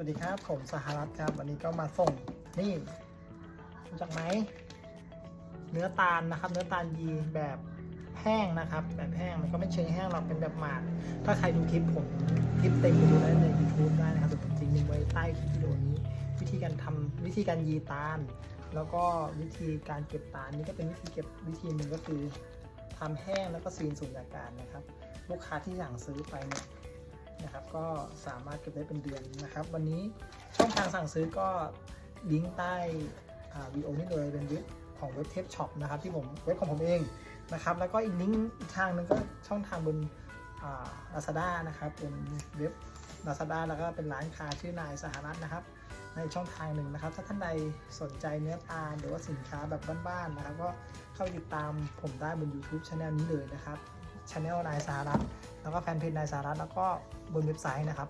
สวัสดีครับ ผมสหรัฐครับ วันนี้ก็มาส่งนี่รู้จักไหมเนื้อตาลนะครับ เนื้อตาลยีแบบแห้งนะครับ แบบแห้งมันก็ไม่เชิงแห้งหรอกเป็นแบบหมาด ถ้าใครดูคลิปผมคลิปเต็มไปดูได้ใน YouTube ได้นะครับเดี๋ยวผมทิ้งลิงก์ไว้ใต้คลิปวิดีโอนี้ วิธีการทำวิธีการยีตาล แล้วก็วิธีการเก็บตาลนี่ก็เป็นวิธีเก็บวิธีหนึ่งก็คือทำแห้งแล้วก็ซีนสูญญากาศนะครับ ลูกค้าที่สั่งซื้อไปเนี่ย นะครับ ก็สามารถเก็บได้เป็นเดือนนะครับ วันนี้ช่องทางสั่งซื้อก็ลิงก์ใต้วีโอนี้เลยเป็นเว็บของเว็บเทปช็อปนะครับที่ผมเว็บของผมเองนะครับ แล้วก็อีกลิงก์ทางหนึงก็ช่องทางบนลาซาด้านะครับเป็นเว็บ Lazada แล้วก็เป็นร้านค้าชื่อนายสหรัฐนะครับ ในช่องทางหนึ่งนะครับ ถ้าท่านใดสนใจเนื้อตาหรือว่าสินค้าแบบบ้านๆนะครับ ก็เข้าไปติดตามผมได้บน YouTube c h anel นี้เลยนะครับ c h anel นายสหรัฐ แล้วก็แฟนเพจนายสารัฐแล้วก็บนเว็บไซต์นะครับ